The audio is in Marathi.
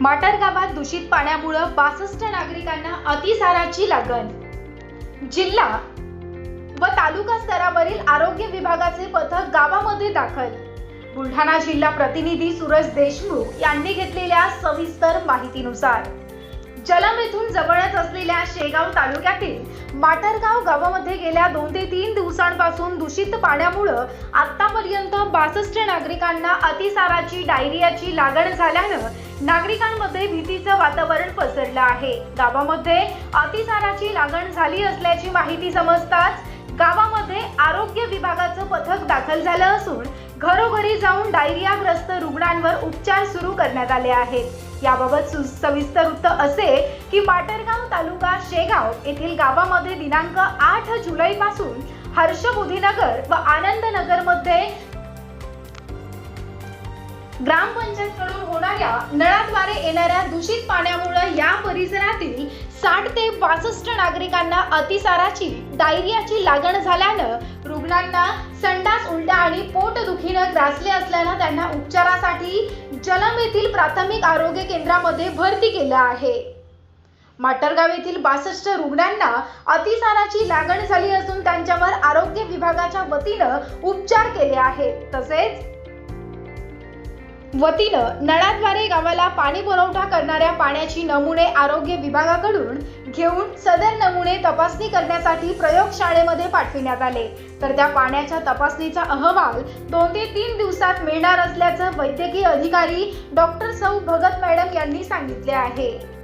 माटर गावात दूषित पाण्यामुळं बासष्ट नागरिकांना अतिसाराची लागण. जिल्हा व तालुका स्तरावरील आरोग्य विभागाचे पथक गावामध्ये दाखल. बुलढाणा जिल्हा प्रतिनिधी सूरज देशमुख यांनी घेतलेल्या सविस्तर माहितीनुसार जलम येथून जवळच असलेल्या शेगाव तालुक्यातील माटरगाव गावामध्ये गेल्या दोन ते तीन दिवस पासून दूषित पाण्यामुळं आतापर्यंत बासष्ट नागरिकांना अतिसाराची डायरियाची लागण झाल्यानं नागरिकांमध्ये भीतीचं वातावरण पसरलं आहे. गावामध्ये अतिसाराची लागण झाली असल्याची माहिती समजताच गावामध्ये आरोग्य विभागाचं पथक दाखल झालं असून घरोघरी जाऊन डायरियाग्रस्त रुग्णांवर उपचार सुरू करण्यात आले आहेत. याबाबत सु- सविस्तर वृत्त असे की माटरगाव तालुका शेगाव येथील गावामध्ये दिनांक आठ जुलैपासून हर्षबुधीनगर व आनंदनगरमध्ये ग्रामपंचायतकडून होणाऱ्या नळाद्वारे येणाऱ्या दूषित पाण्यामुळे या परिसरातील साठ ते बासष्ट नागरिकांना अतिसाराची डायरियाची लागण झाल्यानं रुग्णांना संडास उलट्या आणि पोटदुखीनं ग्रासले असल्यानं त्यांना उपचारासाठी जलम येथील प्राथमिक आरोग्य केंद्रामध्ये भरती केलं आहे. माटरगाव येथील बासष्ट रुग्णांना अतिसाराची लागण झाली असून त्यांच्यावर आरोग्य विभागाच्या वतीनं उपचार केले आहेत. तसेच वतीनं नळाद्वारे गावाला पाणी पुरवठा करणाऱ्या पाण्याची नमुने आरोग्य विभागाकडून घेऊन सदर नमुने तपासणी करण्यासाठी प्रयोगशाळेमध्ये पाठविण्यात आले. तर त्या पाण्याच्या तपासणीचा अहवाल दोन ते तीन दिवसात मिळणार असल्याचं वैद्यकीय अधिकारी डॉक्टर सौ भगत मॅडम यांनी सांगितले आहे.